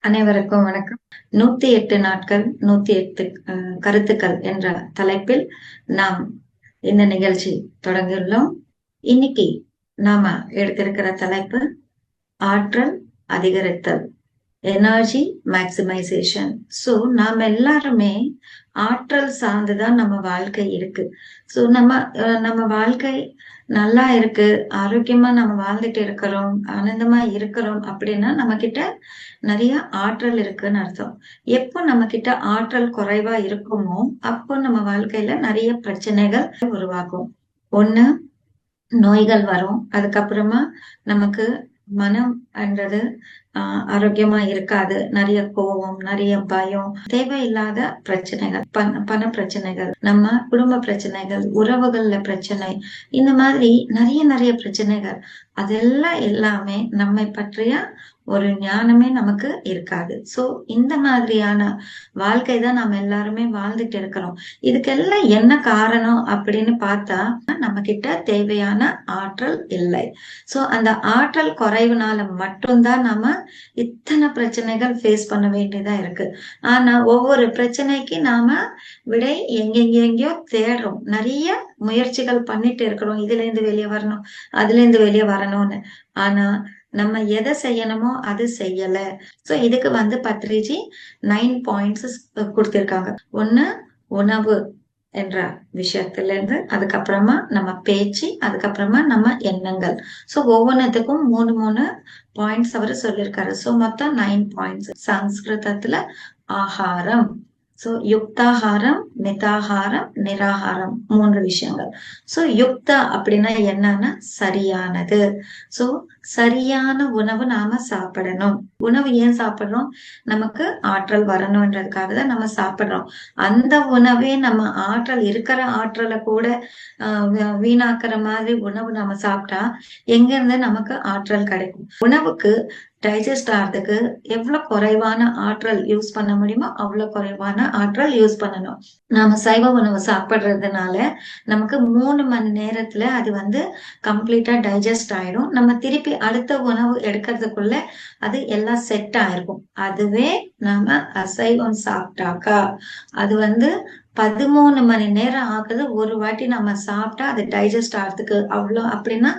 அனைவருக்கும் வணக்கம். நூத்தி எட்டு நாட்கள் நூத்தி எட்டு அஹ், கருத்துக்கள் என்ற தலைப்பில் நாம் இந்த நிகழ்ச்சி தொடங்கியுள்ளோம். இன்னைக்கு நாம எடுத்திருக்கிற தலைப்பு ஆற்றல் அதிகரித்தல். எனர்ஜி மேக்சிமைசேஷன் சோ நாம எல்லாருமே ஆற்றல் சார்ந்துதான் நம்ம வாழ்க்கை இருக்கு. சோ நம்ம நம்ம வாழ்க்கை நல்லா இருக்கு ஆரோக்கியமா நம்ம வாழ்ந்துட்டு இருக்கிறோம் ஆனந்தமா இருக்கிறோம் அப்படின்னா நம்ம கிட்ட நிறைய ஆற்றல் இருக்குன்னு அர்த்தம். எப்போ நம்ம கிட்ட ஆற்றல் குறைவா இருக்குமோ அப்போ நம்ம வாழ்க்கையில நிறைய பிரச்சனைகள் உருவாகும். ஒண்ணு நோய்கள் வரும். அதுக்கப்புறமா நமக்கு மனம் என்றது ஆஹ் ஆரோக்கியமா இருக்காது. நிறைய கோபம் நிறைய பயம் தேவையில்லாத பிரச்சனைகள் பண பண பிரச்சனைகள் நம்ம குடும்ப பிரச்சனைகள் உறவுகள்ல பிரச்சனை இந்த மாதிரி நிறைய நிறைய பிரச்சனைகள். அதெல்லாம் எல்லாமே நம்மை பற்றிய ஒரு ஞானமே நமக்கு இருக்காது. சோ இந்த மாதிரியான வாழ்க்கை தான் நம்ம எல்லாருமே வாழ்ந்துட்டு இருக்கிறோம். இதுக்கெல்லாம் என்ன காரணம் அப்படின்னு பார்த்தா நம்ம கிட்ட தேவையான ஆற்றல் இல்லை. சோ அந்த ஆற்றல் குறைவுனால மட்டும்தான் நம்ம இத்தனை பிரச்சனைகள் ஃபேஸ் பண்ண வேண்டியதா இருக்கு. ஆனா ஒவ்வொரு பிரச்சனைக்கு நாம விடை எங்கெங்கெங்கயோ தேடுறோம். நிறைய முயற்சிகள் பண்ணிட்டு இருக்கிறோம். இதுல இருந்து வெளியே வரணும் அதுல இருந்து வெளியே வரணும்னு. ஆனா நம்ம எதை செய்யணுமோ அது செய்யல. சோ இதுக்கு வந்து பத்ரிஜி நைன் பாயிண்ட்ஸ் கொடுத்திருக்காங்க. ஒண்ணு உணவு என்ற விஷயத்துல இருந்து அதுக்கப்புறமா நம்ம பேச்சு அதுக்கப்புறமா நம்ம எண்ணங்கள். சோ ஒவ்வொன்றத்துக்கும் மூணு மூணு பாயிண்ட்ஸ் அவர் சொல்லியிருக்காரு சோ மொத்தம் நைன் பாயிண்ட்ஸ் சம்ஸ்கிருதத்துல ஆகாரம். சோ யுக்தாகாரம் மிதாகாரம் நிராகாரம் மூன்று விஷயங்கள். சோ யுக்தா அப்படின்னா என்னன்னா சரியானது. சோ சரியான உணவு நாம சாப்பிடணும். உணவு ஏன் சாப்பிடுறோம்? நமக்கு ஆற்றல் வரணும்ன்றதுக்காக தான் நம்ம சாப்பிடுறோம். அந்த உணவே நம்ம ஆற்றல் இருக்கிற ஆற்றலை கூட ஆஹ் வீணாக்குற மாதிரி உணவு நம்ம சாப்பிட்டா எங்க இருந்து நமக்கு ஆற்றல் கிடைக்கும்? உணவுக்கு டைஜஸ்ட் ஆகிறதுக்கு எவ்வளோ குறைவான ஆற்றல் யூஸ் பண்ண முடியுமோ அவ்வளோ குறைவான ஆற்றல் யூஸ் பண்ணணும். நாம சைவ உணவு சாப்பிட்றதுனால நமக்கு மூணு மணி நேரத்தில் அது வந்து கம்ப்ளீட்டாக டைஜஸ்ட் ஆயிடும். நம்ம திருப்பி அடுத்த உணவு எடுக்கிறதுக்குள்ள அது எல்லாம் செட் ஆயிருக்கும் அதுவே நாம அசைவம் சாப்பிட்டாக்கா அது வந்து பதிமூணு மணி நேரம் ஆகுது. ஒரு வாட்டி நம்ம சாப்பிட்டா அது டைஜஸ்ட் ஆகிறதுக்கு அவ்வளோ. அப்படின்னா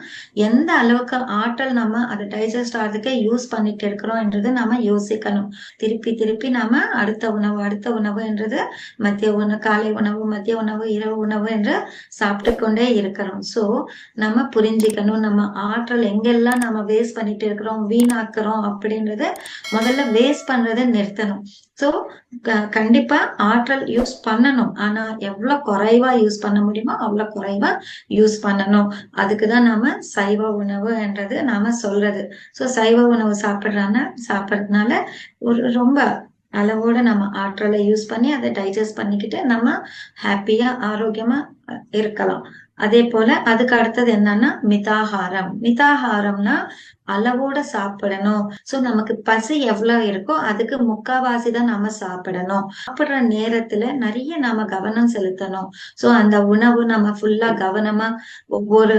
எந்த அளவுக்கு ஆற்றல் நம்ம அதை டைஜஸ்ட் ஆகிறதுக்கு யூஸ் பண்ணிட்டு இருக்கிறோம்ன்றது நம்ம யோசிக்கணும். திருப்பி திருப்பி நாம அடுத்த உணவு அடுத்த உணவு என்றது மதிய உணவு காலை உணவு மதிய உணவு இரவு உணவு என்று சாப்பிட்டு கொண்டே இருக்கிறோம். ஸோ நம்ம புரிஞ்சுக்கணும். நம்ம ஆற்றல் எங்கெல்லாம் நம்ம வேஸ்ட் பண்ணிட்டு இருக்கிறோம் வீணாக்குறோம் அப்படின்றத முதல்ல வேஸ்ட் பண்றதை நிறுத்தணும். ஸோ கண்டிப்பா ஆற்றல் யூஸ் பண்ணணும். ஆனா எவ்வளவு குறைவா யூஸ் பண்ண முடியுமோ அவ்வளவு குறைவா யூஸ் பண்ணணும். அதுக்குதான் நாம சைவ உணவு என்றது நாம சொல்றது. சோ சைவ உணவு சாப்பிடுறான சாப்பிட்றதுனால ஒரு ரொம்ப அளவோட நம்ம ஆற்றலை யூஸ் பண்ணி அதை டைஜஸ்ட் பண்ணிக்கிட்டு நம்ம ஹாப்பியா ஆரோக்கியமா இருக்கலாம். அதே போல அதுக்கு அடுத்தது என்னன்னா மிதாகாரம். மிதாகாரம்னா அளவோட சாப்பிடணும். சோ நமக்கு பசி எவ்வளவு இருக்கோ அதுக்கு முக்காவாசி தான் நாம சாப்பிடணும். சாப்பிடுற நேரத்துல நிறைய நாம கவனம் செலுத்தணும். சோ அந்த உணவு நம்ம ஃபுல்லா கவனமா ஒவ்வொரு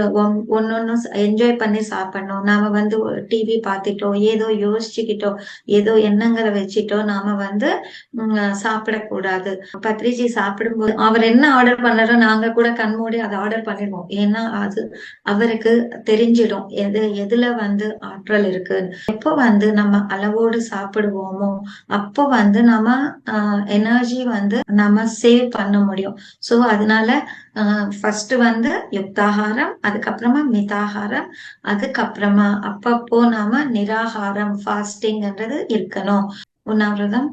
ஒன்னொன்னும் என்ஜாய் பண்ணி சாப்பிடணும். நாம வந்து டிவி பார்த்துட்டோம் ஏதோ யோசிச்சுக்கிட்டோம் ஏதோ எண்ணங்களை வச்சுட்டோ நாம வந்து உம், சாப்பிடக்கூடாது. பத்ரிஜி சாப்பிடும்போது அவர் என்ன ஆர்டர் பண்ணாரோ நாங்க கூட கண்மூடி அதை ஆர்டர் பண்ணிடுவோம் ஏன்னா அது அவருக்கு தெரிஞ்சிடும். எது எதுல வந்து ஆற்றல் இருக்கு? எப்போ வந்து நம்ம அளவோடு சாப்பிடுவோமோ அப்போ வந்து நம்ம எனர்ஜி வந்து நம்ம சேவ் பண்ண முடியும். சோ அதனால ஃபர்ஸ்ட் வந்து யுக்தாகாரம் அதுக்கப்புறமா மிதாகாரம் அதுக்கப்புறமா அப்பப்போ நாம நிராகாரம் ஃபாஸ்டிங்ன்றது இருக்கணும். உண்ணாவிரதம்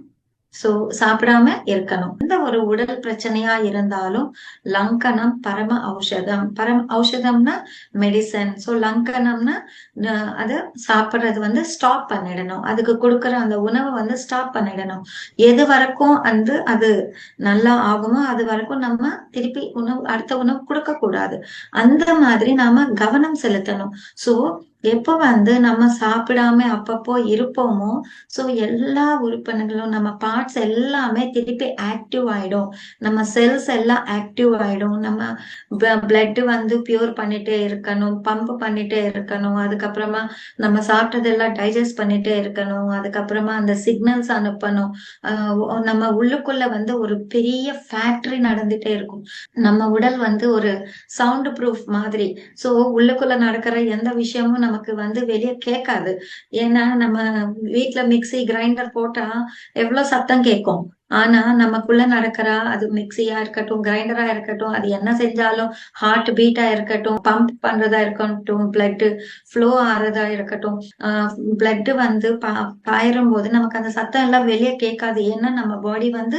சோ சாப்பிடாம இருக்கணும். எந்த ஒரு உடல் பிரச்சனையா இருந்தாலும் லங்கனம் பரம ஔஷதம். பரம ஔஷதம்னா மெடிசன் சோ லங்கனம்னா அஹ் அது சாப்பிடுறது வந்து ஸ்டாப் பண்ணிடணும். அதுக்கு கொடுக்கற அந்த உணவை வந்து ஸ்டாப் பண்ணிடணும். எது வரைக்கும் வந்து அது நல்லா ஆகுமோ அது வரைக்கும் நம்ம திருப்பி உணவு அடுத்த உணவு கொடுக்க கூடாது அந்த மாதிரி நாம கவனம் செலுத்தணும். சோ எப்போ வந்து நம்ம சாப்பிடாம அப்பப்போ இருப்போமோ சோ எல்லா உறுப்பினர்களும் நம்ம பார்ட்ஸ் எல்லாமே திருப்பி ஆக்டிவ் ஆயிடும். நம்ம செல்ஸ் எல்லாம் ஆக்டிவ் ஆயிடும். நம்ம பிளட் வந்து பியூர் பண்ணிட்டே இருக்கணும் பம்ப் பண்ணிட்டே இருக்கணும். அதுக்கப்புறமா நம்ம சாப்பிட்டதெல்லாம் டைஜஸ்ட் பண்ணிட்டே இருக்கணும். அதுக்கப்புறமா அந்த சிக்னல்ஸ் அனுப்பணும். நம்ம உள்ளுக்குள்ள வந்து ஒரு பெரிய ஃபேக்டரி நடந்துட்டே இருக்கும். நம்ம உடல் வந்து ஒரு சவுண்ட் ப்ரூஃப் மாதிரி. சோ உள்ளுக்குள்ள நடக்கிற எந்த விஷயமும் நமக்கு வந்து வெளியே கேட்காது. ஏன்னா நம்ம வீட்டுல மிக்சி கிரைண்டர் போட்டா எவ்வளவு சத்தம் கேட்கும்? ஆனா நமக்குள்ள நடக்கிறா அது மிக்சியா இருக்கட்டும் கிரைண்டரா இருக்கட்டும் அது என்ன செஞ்சாலும் ஹார்ட் பீட்டா இருக்கட்டும் பம்ப் பண்றதா இருக்கட்டும் பிளட் ஃப்ளோ ஆறதா இருக்கட்டும் பிளட் வந்து பாயிரும் போது நமக்கு அந்த சத்தம் எல்லாம் வெளியே கேட்காது. ஏன்னா நம்ம பாடி வந்து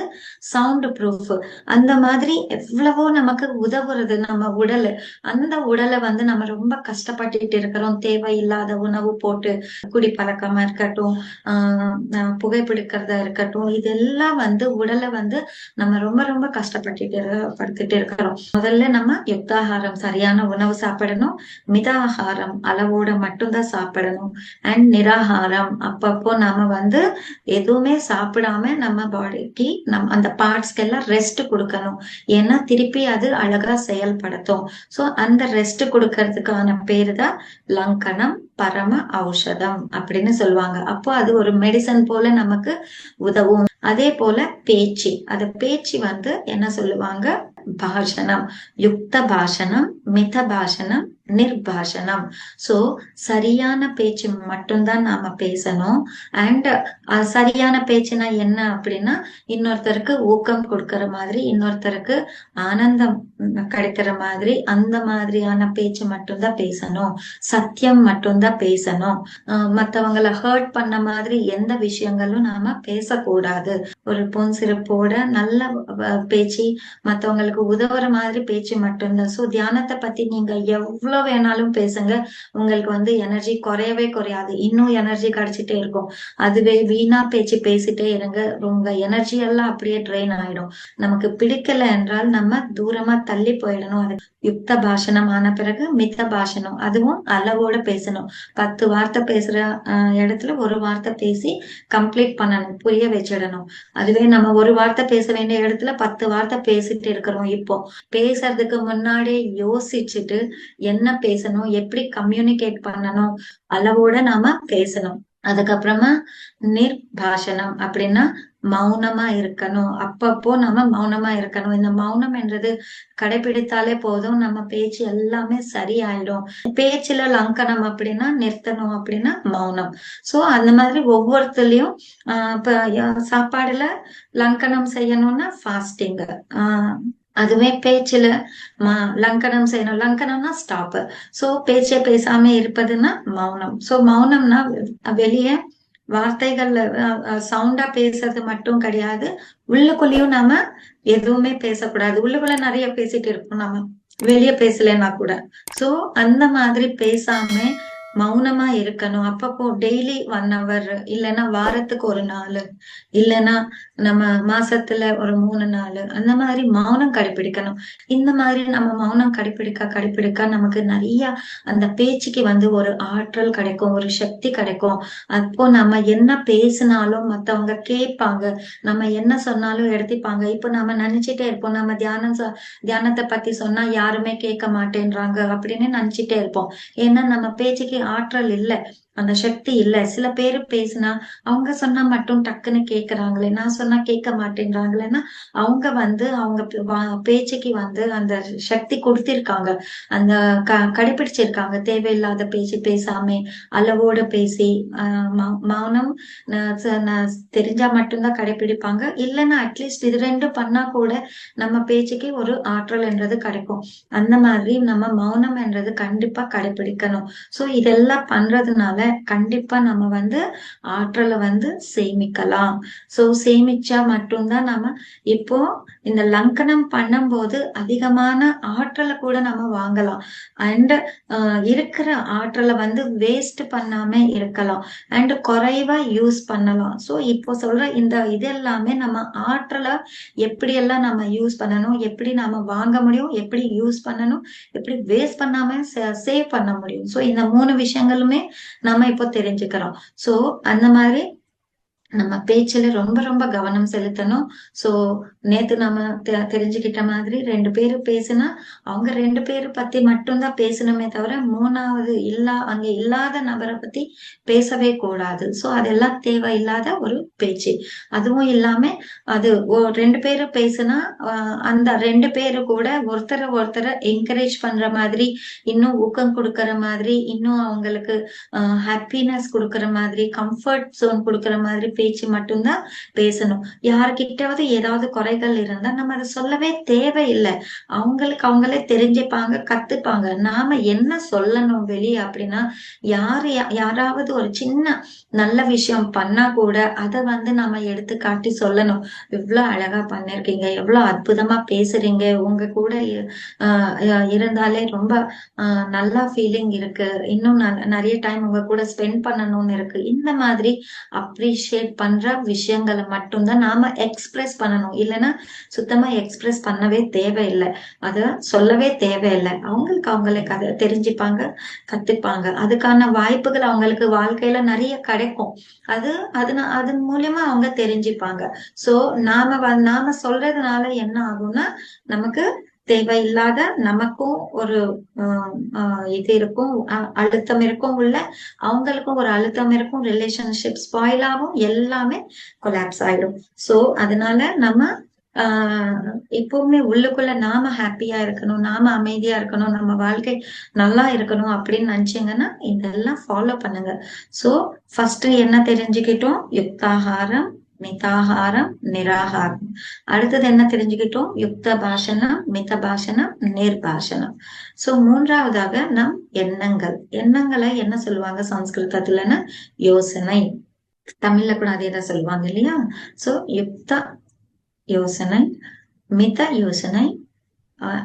சவுண்ட் ப்ரூஃப் அந்த மாதிரி எவ்வளவோ நமக்கு உதவுறது நம்ம உடல். அந்த உடலை வந்து நம்ம ரொம்ப கஷ்டப்பட்டுட்டு இருக்கிறோம். தேவையில்லாத உணவு போட்டு குடி பழக்கமா இருக்கட்டும் ஆஹ் புகைப்பிடிக்கிறதா இருக்கட்டும் இதெல்லாம் வந்து வந்து உடலை வந்து நம்ம ரொம்ப ரொம்ப கஷ்டப்பட்டுட்டு படுத்துட்டு இருக்கிறோம். முதல்ல நம்ம யுக்தாகாரம் சரியான உணவு சாப்பிடணும். மிதாகாரம் அளவோட மட்டும்தான் சாப்பிடணும். அண்ட் நிராகாரம் அப்பப்போ நாம வந்து எதுவுமே சாப்பிடாம நம்ம பாடிக்கு நம் அந்த பார்ட்ஸ்க்கு எல்லாம் ரெஸ்ட் கொடுக்கணும். ஏன்னா திருப்பி அது அழகா செயல்படுத்தும். சோ அந்த ரெஸ்ட் கொடுக்கறதுக்கான பேரு தான் லங்கனம். பரம ஔஷதம் அப்படின்னு சொல்லுவாங்க. அப்போ அது ஒரு மெடிசன் போல நமக்கு உதவும். அதே போல பேச்சு. அது பேச்சு வந்து என்ன சொல்லுவாங்க? பாஷணம். யுக்த பாஷணம் மித பாஷணம் நிர்பாஷணம் சோ சரியான பேச்சு மட்டும்தான் நாம பேசணும். அண்ட் சரியான பேச்சுனா என்ன அப்படின்னா இன்னொருத்தருக்கு ஊக்கம் கொடுக்கற மாதிரி இன்னொருத்தருக்கு ஆனந்தம் கிடைக்கிற மாதிரி அந்த மாதிரியான பேச்சு மட்டும்தான் பேசணும். சத்தியம் மட்டும்தான் பேசணும். மத்தவங்களை ஹர்ட் பண்ண மாதிரி எந்த விஷயங்களும் நாம பேசக்கூடாது. ஒரு பொன் சிறப்போட நல்ல பேச்சு மத்தவங்களுக்கு உதவுற மாதிரி பேச்சு மட்டும்தான். சோ தியானத்தை பத்தி நீங்க எவ்வளவு வேணாலும் பேசுங்க. உங்களுக்கு வந்து எனர்ஜி குறையவே குறையாது. இன்னும் எனர்ஜி கிடைச்சிட்டே இருக்கும். அதுவே வீணா பேச்சு பேசிட்டே இருங்க. உங்க எனர்ஜி எல்லாம் அப்படியே ட்ரெயின் ஆயிடும். நமக்கு பிடிக்கல என்றால் நம்ம தூரமா தள்ளி போயிடணும். அது யுக்த பாஷணம் ஆன பிறகு மித்த பாஷணம். அதுவும் அளவோட பேசணும். பத்து வார்த்தை பேசுற இடத்துல ஒரு வார்த்தை பேசி கம்ப்ளீட் பண்ணணும். புரிய வச்சிடணும். அதுவே நம்ம ஒரு வார்த்தை பேச வேண்டிய இடத்துல பத்து வார்த்தை பேசிட்டு இருக்கிறோம் இப்போ. பேசுறதுக்கு முன்னாடி யோசிச்சுட்டு என்ன பேசணும்? எப்படி கம்யூனிகேட் பண்ணணும்? அளவோட நாம பேசணும். அதுக்கப்புறமா நிர்பாஷணம் அப்படின்னா மௌனமா இருக்கணும். அப்பப்போ நம்ம மௌனமா இருக்கணும். இந்த மௌனம் என்றது கடைபிடித்தாலே போதும். நம்ம பேச்சு எல்லாமே சரியாயிடும். பேச்சுல லங்கனம் அப்படின்னா நிறுத்தணும் அப்படின்னா மௌனம். சோ அந்த மாதிரி ஒவ்வொருத்தலையும் ஆஹ் இப்ப சாப்பாடுல லங்கனம் செய்யணும்னா ஃபாஸ்டிங் ஆஹ் அதுவே பேச்சுல மா லங்கனம் செய்யணும் லங்கனம்னா ஸ்டாப் சோ பேச்சே பேசாம இருப்பதுன்னா மௌனம். சோ மௌனம்னா வெளியே வார்த்தைகள்ல சவுண்டா பேசுறது மட்டும் கிடையாது. உள்ளுக்குள்ளேயும் நாம எதுவுமே பேசக்கூடாது. உள்ளுக்குள்ள நிறைய பேசிட்டு இருப்போம் நாம. வெளியே பேசலன்னா கூட. சோ அந்த மாதிரி பேசாம மௌனமா இருக்கணும். அப்பப்போ டெய்லி ஒன் ஹவர் இல்லைன்னா வாரத்துக்கு ஒரு நாள் இல்லைன்னா நம்ம மாசத்துல ஒரு மூணு நாள் அந்த மாதிரி மௌனம் கடைபிடிக்கணும் இந்த மாதிரி நம்ம மௌனம் கடைபிடிக்க கடைபிடிக்க நமக்கு நிறைய அந்த பேச்சுக்கு வந்து ஒரு ஆற்றல் கிடைக்கும் ஒரு சக்தி கிடைக்கும். அப்போ நம்ம என்ன பேசினாலும் மத்தவங்க கேட்பாங்க. நம்ம என்ன சொன்னாலும் எடுத்துப்பாங்க. இப்போ நம்ம நினைச்சிட்டே இருப்போம். நம்ம தியானம் தியானத்தை பத்தி சொன்னா யாருமே கேட்க மாட்டேன்றாங்க அப்படின்னு நினைச்சிட்டே இருப்போம். ஏன்னா நம்ம பேச்சுக்கு ஆற்றல் இல்லை. அந்த சக்தி இல்ல. சில பேரு பேசினா அவங்க சொன்னா மட்டும் டக்குன்னு கேக்குறாங்களே நான் சொன்னா கேட்க மாட்டேன்றாங்களேன்னா அவங்க வந்து அவங்க பேச்சுக்கு வந்து அந்த சக்தி கொடுத்திருக்காங்க. அந்த க கடைபிடிச்சிருக்காங்க. தேவையில்லாத பேச்சு பேசாம அளவோட பேசி ஆஹ் மௌனம் தெரிஞ்சா மட்டும்தான் கடைபிடிப்பாங்க. இல்லைன்னா அட்லீஸ்ட் இது ரெண்டும் பண்ணா கூட நம்ம பேச்சுக்கு ஒரு ஆற்றல் என்றது கிடைக்கும். அந்த மாதிரி நம்ம மௌனம் என்றது கண்டிப்பா கடைபிடிக்கணும். சோ இதெல்லாம் பண்றதுனால கண்டிப்பா நம்ம வந்து ஆற்றலை வந்து சேமிக்கலாம். சோ சேமிச்சா மட்டும்தான் நம்ம இப்போ இந்த லங்கனம் பண்ணும்போது அதிகமான ஆற்றலை கூட நம்ம வாங்கலாம். அண்ட் இருக்கிற ஆற்றலை வந்து வேஸ்ட் பண்ணாம இருக்கலாம். அண்ட் குறைவா யூஸ் பண்ணலாம். ஸோ இப்போ சொல்ற இந்த இது எல்லாமே நம்ம ஆற்றலை எப்படியெல்லாம் நம்ம யூஸ் பண்ணணும்? எப்படி நாம வாங்க முடியும்? எப்படி யூஸ் பண்ணணும்? எப்படி வேஸ்ட் பண்ணாம சேவ் பண்ண முடியும்? ஸோ இந்த மூணு விஷயங்களுமே நம்ம இப்போ தெரிஞ்சுக்கிறோம். சோ அந்த மாதிரி நம்ம பேச்சுல ரொம்ப ரொம்ப கவனம் செலுத்தணும். சோ நேத்து நம்ம தெரிஞ்சுக்கிட்ட மாதிரி ரெண்டு பேரும் பேசுனா அவங்க ரெண்டு பேரு பத்தி மட்டும்தான் பேசணுமே தவிர மூணாவது இல்லா அங்க இல்லாத நபரை பத்தி பேசவே கூடாது. சோ அதெல்லாம் தேவையில்லாத ஒரு பேச்சு. அதுவும் இல்லாம அது ரெண்டு பேரும் பேசுனா அந்த ரெண்டு பேரு கூட ஒருத்தரை ஒருத்தரை என்கரேஜ் பண்ற மாதிரி இன்னும் ஊக்கம் கொடுக்கற மாதிரி இன்னும் அவங்களுக்கு ஹாப்பினஸ் கொடுக்கற மாதிரி கம்ஃபர்ட் ஜோன் கொடுக்கற மாதிரி பேச்சு மட்டும்தான் பேசணும். யாருக்கிட்டாவது ஏதாவது குறைகள் இருந்தா நம்ம அதை சொல்லவே தேவையில்லை. அவங்களுக்கு அவங்களே தெரிஞ்சுப்பாங்க கத்துப்பாங்க. நாம என்ன சொல்லணும் வெளியே அப்படின்னா யாரு யாராவது ஒரு சின்ன நல்ல விஷயம் பண்ணா கூட அதை வந்து நம்ம எடுத்து காட்டி சொல்லணும். இவ்வளவு அழகா பண்ணிருக்கீங்க எவ்வளவு அற்புதமா பேசுறீங்க. உங்க கூட இருந்தாலே ரொம்ப நல்லா ஃபீலிங் இருக்கு. இன்னும் நிறைய டைம் உங்க கூட ஸ்பெண்ட் பண்ணணும்னு இருக்கு. இந்த மாதிரி அப்ரிஷியேட் பண்ற விஷயங்களை மட்டும்தான் நாம எக்ஸ்பிரஸ் பண்ணணும். இல்லைன்னா சுத்தமா எக்ஸ்பிரஸ் பண்ணவே தேவையில்லை. அத சொல்லவே தேவையில்லை. அவங்களுக்கு அவங்களை கதை தெரிஞ்சுப்பாங்க கத்துப்பாங்க. அதுக்கான வாய்ப்புகள் அவங்களுக்கு வாழ்க்கையில நிறைய கிடைக்கும். அது அது அதன் மூலியமா அவங்க தெரிஞ்சுப்பாங்க. சோ நாம நாம சொல்றதுனால என்ன ஆகும்னா நமக்கு தேவையில்லாத நமக்கும் ஒரு இது இருக்கும் அழுத்தம் இருக்கும் உள்ள அவங்களுக்கும் ஒரு அழுத்தம் இருக்கும் ரிலேஷன்ஷிப் ஸ்பாயில் ஆகும் எல்லாமே கொலாப்ஸ் ஆயிடும். சோ அதனால நம்ம ஆஹ் எப்பவுமே உள்ளுக்குள்ள நாம ஹாப்பியா இருக்கணும் நாம அமைதியா இருக்கணும் நம்ம வாழ்க்கை நல்லா இருக்கணும் அப்படின்னு நினைச்சீங்கன்னா இதெல்லாம் ஃபாலோ பண்ணுங்க. சோ ஃபர்ஸ்ட் என்ன தெரிஞ்சுக்கிட்டோம்? யுக்தாகாரம் மிதாகாரம் நிராகாரம் அடுத்தது என்ன தெரிஞ்சுக்கிட்டோம் யுக்த பாஷனம் மித பாஷனம் நிர்பாஷனம் சோ மூன்றாவதாக நம் எண்ணங்கள் எண்ணங்களை என்ன சொல்லுவாங்க சம்ஸ்கிருதத்துலன்னா யோசனை தமிழ்ல கூட அதே தான் சொல்லுவாங்க இல்லையா சோ யுக்த யோசனை மித யோசனை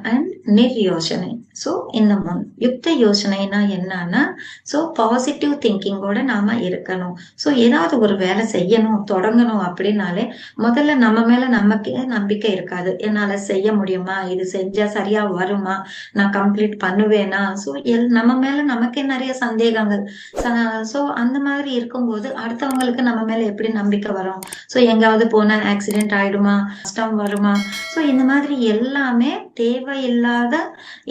அண்ட் நிர்யோசனை ஸோ இந்த மூணு யுக்த யோசனைனா என்னன்னா ஸோ பாசிட்டிவ் திங்கிங்கோட நாம இருக்கணும். ஸோ ஏதாவது ஒரு வேலை செய்யணும் தொடங்கணும் அப்படின்னாலே முதல்ல நம்ம மேல நமக்கு நம்பிக்கை இருக்காது. என்னால செய்ய முடியுமா? இது செஞ்சா சரியா வருமா? நான் கம்ப்ளீட் பண்ணுவேனா? ஸோ எல் நம்ம மேல நமக்கே நிறைய சந்தேகங்கள். ஸோ அந்த மாதிரி இருக்கும்போது அடுத்தவங்களுக்கு நம்ம மேல எப்படி நம்பிக்கை வரும்? ஸோ எங்காவது போனா ஆக்சிடென்ட் ஆயிடுமா? கஷ்டம் வருமா? ஸோ இந்த மாதிரி எல்லாமே தேவையில்லாத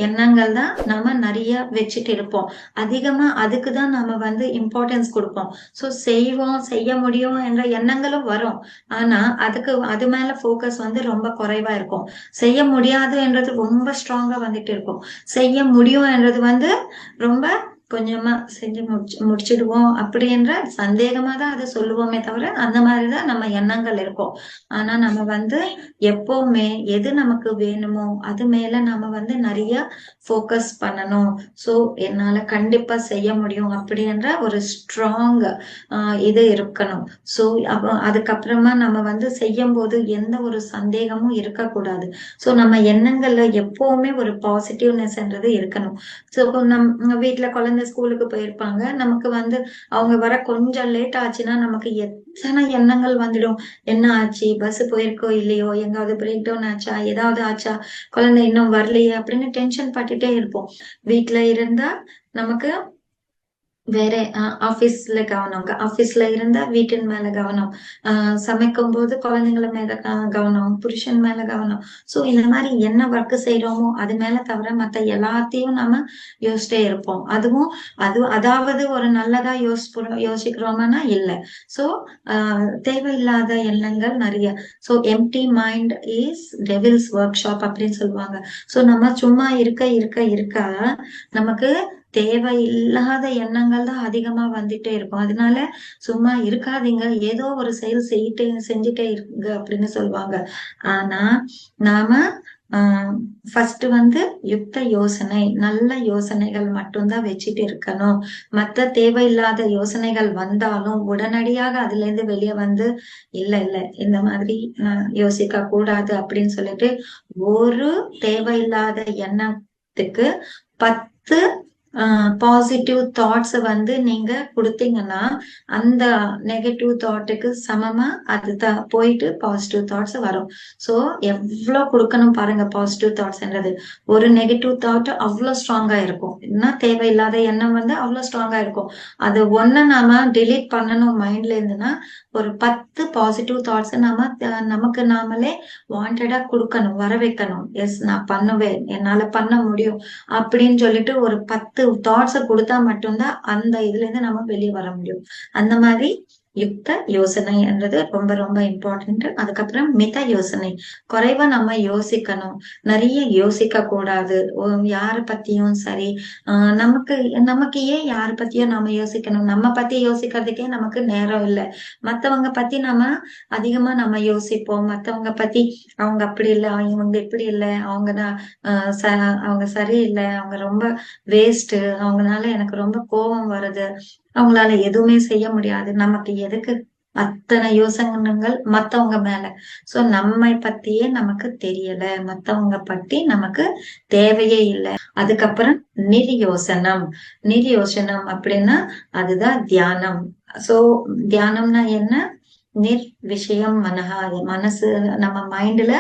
எண்ணங்கள் தான் நம்ம நிறைய வச்சுட்டு இருப்போம். அதிகமா அதுக்கு தான் நம்ம வந்து இம்பார்ட்டன்ஸ் கொடுப்போம். ஸோ செய்வோம் செய்ய முடியும் என்ற எண்ணங்களும் வரும். ஆனா அதுக்கு அது மேல போக்கஸ் வந்து ரொம்ப குறைவா இருக்கும். செய்ய முடியாது என்றது ரொம்ப ஸ்ட்ராங்கா வந்துட்டு இருக்கும். செய்ய முடியும் என்றது வந்து ரொம்ப கொஞ்சமா செஞ்சு முடிச்சு முடிச்சிடுவோம் அப்படின்ற சந்தேகமா தான் அதை சொல்லுவோமே தவிர அந்த மாதிரிதான் நம்ம எண்ணங்கள் இருக்கும். ஆனா நம்ம வந்து எப்பவுமே எது நமக்கு வேணுமோ அது மேல நம்ம வந்து நிறைய ஃபோக்கஸ் பண்ணணும். சோ என்னால கண்டிப்பா செய்ய முடியும் அப்படின்ற ஒரு ஸ்ட்ராங் இது இருக்கணும். சோ அப்போ அதுக்கப்புறமா நம்ம வந்து செய்யும் போது எந்த ஒரு சந்தேகமும் இருக்கக்கூடாது. சோ நம்ம எண்ணங்கள்ல எப்பவுமே ஒரு பாசிட்டிவ்னஸ்ன்றது இருக்கணும். சோ நம்ம வீட்டுல குழந்தை ஸ்கூலுக்கு போயிருப்பாங்க. நமக்கு வந்து அவங்க வர கொஞ்சம் லேட் ஆச்சுன்னா நமக்கு எத்தனை எண்ணங்கள் வந்துடும். என்ன ஆச்சு? பஸ் போயிருக்கோ இல்லையோ? எங்காவது பிரேக் டவுன் ஆச்சா? ஏதாவது ஆச்சா? குழந்தை இன்னும் வரலையே அப்படின்னு டென்ஷன் பட்டுட்டே இருப்போம். வீட்டுல இருந்தா நமக்கு வேற ஆபீஸ்ல கவனம். ஆபீஸ்ல இருந்தா வீட்டின் மேல கவனம். ஆஹ் சமைக்கும் போது குழந்தைங்கள மேல கவனம் புருஷன் மேல கவனம். சோ இந்த மாதிரி என்ன ஒர்க் செய்யறோமோ அது மேல தவிர மத்த எல்லாத்தையும் நம்ம யோசிச்சிட்டே இருப்போம். அதுவும் அது அதாவது ஒரு நல்லதா யோசி யோசிக்கிறோம்னா இல்ல. சோ ஆஹ் தேவையில்லாத எண்ணங்கள் நிறைய. So empty mind is devil's workshop அப்படின்னு சொல்லுவாங்க. சோ நம்ம சும்மா இருக்க இருக்க இருக்க நமக்கு தேவையில்லாத எண்ணங்கள் தான் அதிகமா வந்துட்டே இருக்கும். அதனால சும்மா இருக்காதீங்க. ஏதோ ஒரு செயல் செய்யிட்டே செஞ்சுட்டே இருங்க அப்படின்னு சொல்லுவாங்க ஆனா நாம ஃபர்ஸ்ட் வந்து யுக்த யோசனை நல்ல யோசனைகள் மட்டும்தான் வச்சுட்டு இருக்கணும். மத்த தேவையில்லாத யோசனைகள் வந்தாலும் உடனடியாக அதுல இருந்து வெளியே வந்து இல்ல இல்ல இந்த மாதிரி நான் யோசிக்க கூடாது அப்படின்னு சொல்லிட்டு ஒரு தேவையில்லாத எண்ணத்துக்கு பத்து பாசிட்டிவ் தாட்ஸ் வந்து நீங்க கொடுத்தீங்கன்னா அந்த நெகட்டிவ் தாட்டுக்கு சமமா அதுதான் போயிட்டு பாசிட்டிவ் தாட்ஸ் வரும். ஸோ எவ்வளோ கொடுக்கணும் பாருங்க பாசிட்டிவ் தாட்ஸ்ன்றது ஒரு நெகட்டிவ் தாட் அவ்வளோ ஸ்ட்ராங்கா இருக்கும். என்ன தேவையில்லாத எண்ணம் வந்து அவ்வளோ ஸ்ட்ராங்கா இருக்கும். அது ஒன்று நாம டிலீட் பண்ணணும் மைண்ட்ல இருந்துன்னா ஒரு பத்து பாசிட்டிவ் தாட்ஸ் நாம நமக்கு நாமளே வாண்டடா கொடுக்கணும் வர வைக்கணும் எஸ் நான் பண்ணுவேன் என்னால பண்ண முடியும் அப்படின்னு சொல்லிட்டு ஒரு பத்து தாட்ஸை கொடுத்தா மட்டும்தான் அந்த இதுல இருந்து நம்ம வெளியே வர முடியும். அந்த மாதிரி யுக்த யோசனைன்றது ரொம்ப ரொம்ப இம்பார்ட்டன்ட் அதுக்கப்புறம் மித யோசனை. குறைவா நம்ம யோசிக்கணும். நிறைய யோசிக்க கூடாது. யார பத்தியும் சரி ஆஹ் நமக்கு நமக்கு ஏன் யார பத்தியும் நம்ம யோசிக்கணும்? நம்ம பத்தி யோசிக்கிறதுக்கே நமக்கு நேரம் இல்லை. மத்தவங்க பத்தி நம்ம அதிகமா நம்ம யோசிப்போம். மத்தவங்க பத்தி அவங்க அப்படி இல்லை அவங்க இப்படி இல்லை அவங்க அவங்க சரியில்லை அவங்க ரொம்ப வேஸ்ட் அவங்கனால எனக்கு ரொம்ப கோபம் வருது. அவங்களால எதுவுமே செய்ய முடியாது. நமக்கு எதுக்கு அத்தனை யோசனைகள் மத்தவங்க மேல? சோ நம்மை பத்தியே நமக்கு தெரியல. மத்தவங்க பத்தி நமக்கு தேவையே இல்லை. அதுக்கப்புறம் நிர்யோசனம். நிர்யோசனம் அப்படின்னா அதுதான் தியானம். சோ தியானம்னா என்ன? நிர் விஷயம் மனஹா. மனசு நம்ம மைண்ட்ல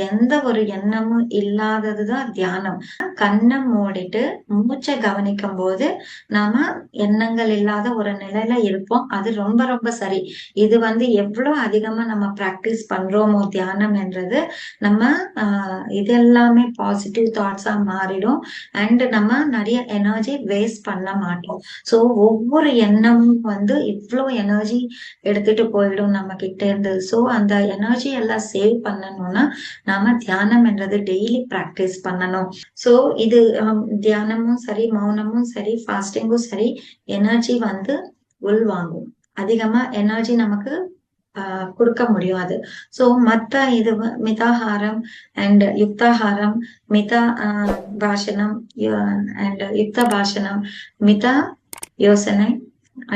எந்த ஒரு எண்ணமும் இல்லாததுதான் தியானம். கண்ணை மூடிட்டு மூச்சை கவனிக்கும் போது நாம எண்ணங்கள் இல்லாத ஒரு நிலையில இருப்போம். அது ரொம்ப ரொம்ப சரி. இது வந்து எவ்வளவு அதிகமா நம்ம பிராக்டிஸ் பண்றோமோ தியானம் என்றது நம்ம ஆஹ் இது எல்லாமே பாசிட்டிவ் தாட்ஸா மாறிடும். அண்ட் நம்ம நிறைய எனர்ஜி வேஸ்ட் பண்ண மாட்டோம். சோ ஒவ்வொரு எண்ணமும் வந்து இவ்வளவு எனர்ஜி எடுத்துட்டு போயிடும். நம்ம கிட்ட இருந்து. ஸோ அந்த எனர்ஜி எல்லாம் சேவ் பண்ணணும்னா நாம தியானம் என்றது டெய்லி ப்ராக்டிஸ் பண்ணணும். ஸோ இது தியானமும் சரி மௌனமும் சரி ஃபாஸ்டிங்கும் சரி எனர்ஜி வந்து உள்வாங்கும் அதிகமா எனர்ஜி நமக்கு கொடுக்க முடியாது. சோ மத்த இது மிதாஹாரம் அண்ட் யுக்தாஹாரம் மிதா பாஷணம் அண்ட் யுக்த பாஷணம் மிதா யோசனை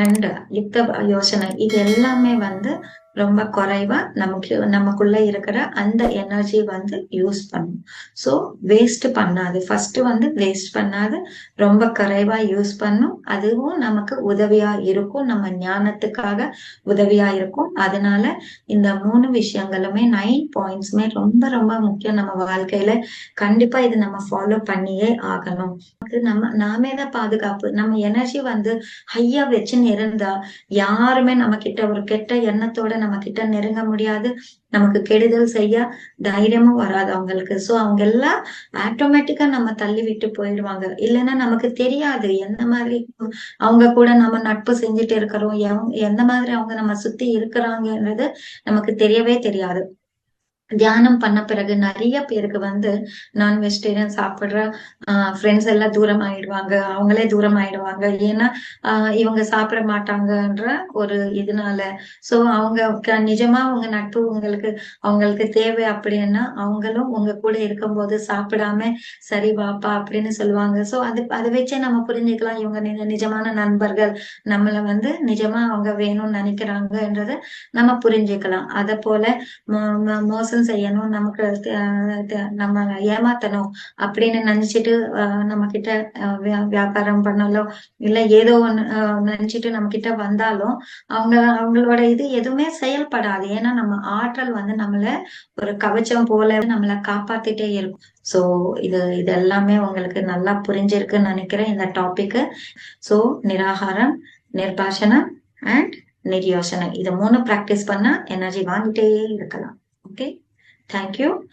அண்ட் யுக்த யோசனை இது எல்லாமே வந்து ரொம்ப குறைவா நமக்கு நமக்குள்ள இருக்கிற அந்த எனர்ஜி வந்து யூஸ் பண்ணும். ஸோ வேஸ்ட் பண்ணாது. ஃபர்ஸ்ட் வந்து வேஸ்ட் பண்ணாது. ரொம்ப குறைவா யூஸ் பண்ணும். அதுவும் நமக்கு உதவியா இருக்கும். நம்ம ஞானத்துக்காக உதவியா இருக்கும். அதனால இந்த மூணு விஷயங்களுமே நைன் பாயிண்ட்ஸுமே ரொம்ப ரொம்ப முக்கியம் நம்ம வாழ்க்கையில. கண்டிப்பா இது நம்ம ஃபாலோ பண்ணியே ஆகணும். நம்ம நாமே தான் பாதுகாப்பு. நம்ம எனர்ஜி வந்து ஹையா வச்சுன்னு இருந்தா யாருமே நம்ம கிட்ட ஒரு கெட்ட எண்ணத்தோட நம்ம கிட்ட நெருங்க முடியாது. நமக்கு கெடுதல் செய்ய தைரியமும் வராது அவங்களுக்கு. சோ அவங்க எல்லாம் ஆட்டோமேட்டிக்கா நம்ம தள்ளி விட்டு போயிடுவாங்க. இல்லைன்னா நமக்கு தெரியாது எந்த மாதிரி அவங்க கூட நம்ம நட்பு செஞ்சுட்டு இருக்கிறோம். எந்த மாதிரி அவங்க நம்ம சுத்தி இருக்கிறாங்கன்றது நமக்கு தெரியவே தெரியாது. தியானம் பண்ண பிறகு நிறைய பேருக்கு வந்து நான் வெஜிடேரியன் சாப்பிடுற ஃப்ரெண்ட்ஸ் எல்லாம் தூரம் ஆயிடுவாங்க அவங்களே தூரம் ஆயிடுவாங்க ஏன்னா இவங்க சாப்பிட மாட்டாங்கன்ற ஒரு இதனால. சோ அவங்க நிஜமா உங்க நட்பு உங்களுக்கு அவங்களுக்கு தேவை அப்படின்னா அவங்களும் உங்க கூட இருக்கும்போது சாப்பிடாம சரி வாப்பா அப்படின்னு சொல்லுவாங்க. சோ அது அதை வச்சே நம்ம புரிஞ்சுக்கலாம். இவங்க நிஜமான நண்பர்கள். நம்மள வந்து நிஜமா அவங்க வேணும்னு நினைக்கிறாங்கன்றத நம்ம புரிஞ்சுக்கலாம். அத போல மோசம் செய்யணும் நமக்கு நம்ம ஏமாத்தணும் அப்படின்னு நினைச்சிட்டு நம்ம கிட்ட வியாபாரம் பண்ணாலும் இல்ல ஏதோ ஒண்ணு நினைச்சிட்டு நம்ம கிட்ட வந்தாலும் அவங்க அவங்களோட இது எதுவுமே செயல்படாது. ஏன்னா நம்ம ஆற்றல் வந்து நம்மள ஒரு கவச்சம் போல நம்மள காப்பாத்திட்டே இருக்கும். சோ இது இது எல்லாமே உங்களுக்கு நல்லா புரிஞ்சிருக்குன்னு நினைக்கிறேன் இந்த டாபிக்கு சோ நிராகாரம் நிர்பாஷனம் அண்ட் நிர்யோசனை இது மூணு ப்ராக்டிஸ் பண்ணா எனர்ஜி வாங்கிட்டே இருக்கலாம். Okay Thank you.